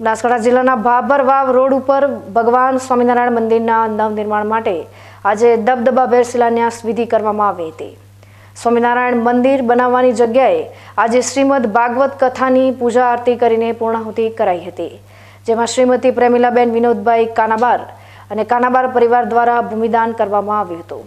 બનાસકાંઠા જિલ્લાના ભાભર વાવ રોડ ઉપર ભગવાન સ્વામિનારાયણ મંદિરના નવનિર્માણ માટે આજે દબદબાભેર શિલાન્યાસ વિધિ કરવામાં આવી હતી. સ્વામિનારાયણ મંદિર બનાવવાની જગ્યાએ આજે શ્રીમદ ભાગવત કથાની પૂજા આરતી કરીને પૂર્ણાહુતિ કરાઈ હતી. જેમાં શ્રીમતી પ્રેમિલાબેન વિનોદભાઈ કાનાબાર અને કાનાબાર પરિવાર દ્વારા ભૂમિદાન કરવામાં આવ્યું હતું.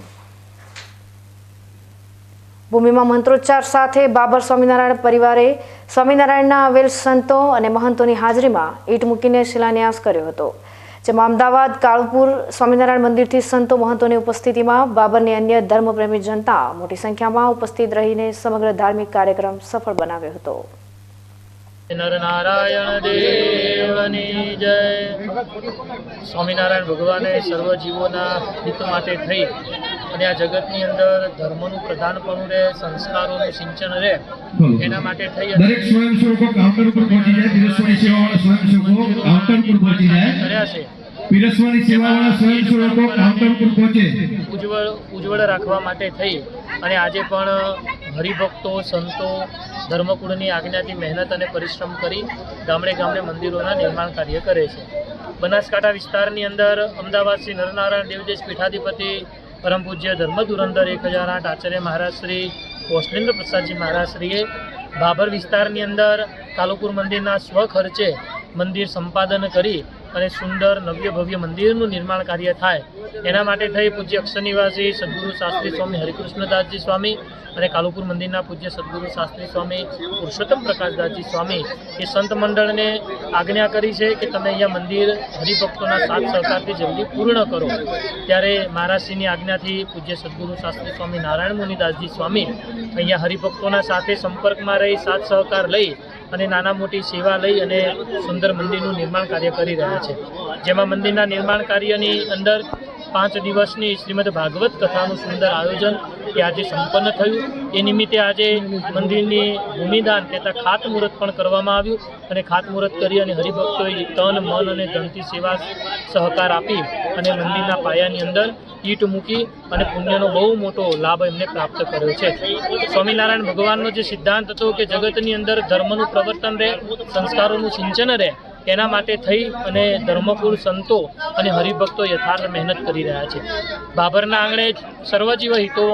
ભૂમિમાં મંત્રોચ્ચાર સાથે બાબર સ્વામિનારાયણ પરિવારે સ્વામિનારાયણના આવેલ સંતો અને મહંતોની હાજરીમાં ઈટ મૂકીને શિલાન્યાસ કર્યો હતો, જેમાં અમદાવાદ, કાળુપુર, સ્વામિનારાયણ મંદિરથી સંતો મહંતોની ઉપસ્થિતિમાં બાબરની અન્ય ધર્મપ્રેમી જનતા મોટી સંખ્યામાં ઉપસ્થિત રહીને સમગ્ર ધાર્મિક કાર્યક્રમ સફળ બનાવ્યો હતો. નરનારાયણ દેવની જય સ્વામિનારાયણ ભગવાને સર્વ જીવોના હિત માટે થઈ અને આ જગતની અંદર ધર્મનું પ્રધાનપણું રહે સંસ્કારોનું સિંચન રહે એના માટે થઈ દરેક સ્વયંસેવકો કાઉન્ટર પર પહોંચી જાય સેવાવાળા સ્વયંસેવકો કાઉન્ટર પર પહોંચી જાય. કર્યા છે. પીરસવાની સેવાવાળા સ્વયંસેવકો કાઉન્ટર પર પહોંચે. ઉજ્જવળ ઉજ્જવળ રાખવા માટે થઈ અને આજે પણ હરિભક્તો, સંતો, ધર્મકુળની આજ્ઞાથી મહેનત અને પરિશ્રમ કરી ગામડે ગામડે મંદિરોના નિર્માણ કાર્ય કરે છે. બનાસકાંઠા વિસ્તારની અંદર અમદાવાદ શ્રી નરનારાયણ દેવદેશ પીઠાધિપતિ પરમ પૂજ્ય ધર્મ ધુરંધર એક હજાર આઠ આચાર્ય મહારાજ શ્રી કૌશલેન્દ્ર પ્રસાદજી મહારાજશ્રીએ ભાભર વિસ્તારની અંદર કાલુપુર મંદિરના સ્વખર્ચે મંદિર સંપાદન કરી અને સુંદર નવ્ય ભવ્ય મંદિરનું નિર્માણ કાર્ય થાય. એના માટે થઈ પૂજ્ય અક્ષરનિવાસી સદગુરુ શાસ્ત્રી સ્વામી, હરિકૃષ્ણદાસજી સ્વામી અને કાલુપુર મંદિરના પૂજ્ય સદગુરુ શાસ્ત્રી સ્વામી, પુરુષોત્તમ પ્રકાશદાસજી સ્વામી એ સંત મંડળને આજ્ઞા કરી છે કે તમે અહીંયા મંદિર હરિભક્તોના સાથ સહકારથી જલ્દી પૂર્ણ કરો. ત્યારે મહારાજશ્રીની આજ્ઞાથી પૂજ્ય સદગુરુ શાસ્ત્રી સ્વામી નારાયણ મુનિદાસજી સ્વામી અહીંયા હરિભક્તોના સાથે સંપર્કમાં રહી સાથ સહકાર લઈ અને નાના મોટી સેવા લઈ અને સુંદર મંદિરનું નિર્માણ કાર્ય કરી રહ્યા છે. જેમાં મંદિરના નિર્માણ કાર્યની અંદર પાંચ દિવસની શ્રીમદ ભાગવત કથાનું સુંદર આયોજન એ આજે સંપન્ન થયું. એ નિમિત્તે આજે મંદિરની ભૂમિદાન કહેતા ખાતમુહૂર્ત પણ કરવામાં આવ્યું અને ખાતમુહૂર્ત કરી અને હરિભક્તોએ તન, મન અને ધનથી સેવા સહકાર આપી અને મંદિરના પાયાની અંદર ઈટ મૂકી અને પુણ્યનો બહુ મોટો લાભ એમને પ્રાપ્ત કર્યો છે. સ્વામિનારાયણ ભગવાનનો જે સિદ્ધાંત હતો કે જગતની અંદર ધર્મનું પ્રવર્તન રહે, સંસ્કારોનું સિંચન રહે એના માટે થઈ અને ધર્મકુળ સંતો અને હરિભક્તો યથાર્થ મહેનત કરી રહ્યા છે. બાબરના આંગણે સર્વજીવ હિતો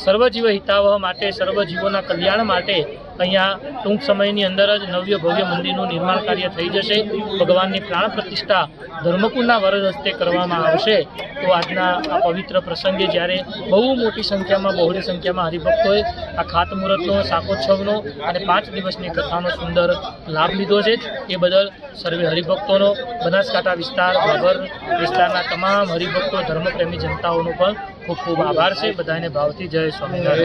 સર્વજીવ હિતાવહ માટે, સર્વજીવોના કલ્યાણ માટે અહીંયા ટૂંક સમયની અંદર જ નવ્ય ભવ્ય મંદિરનું નિર્માણ કાર્ય થઈ જશે. ભગવાનની પ્રાણ પ્રતિષ્ઠા ધર્મકુળના વરદ હસ્તે કરવામાં આવશે. તો આજના આ પવિત્ર પ્રસંગે જ્યારે બહુ મોટી સંખ્યામાં, બહોળી સંખ્યામાં હરિભક્તોએ આ ખાતમુહૂર્તનો, શાકોત્સવનો અને પાંચ દિવસની કથાનો સુંદર લાભ લીધો છે. એ બદલ સર્વે હરિભક્તોનો બનાસકાંઠા વિસ્તાર, બાબર વિસ્તારના તમામ હરિભક્તો, ધર્મપ્રેમી જનતાઓનો પણ ખૂબ ખૂબ આભાર છે. બધાને ભાવથી જય સ્વામિનારાયણ.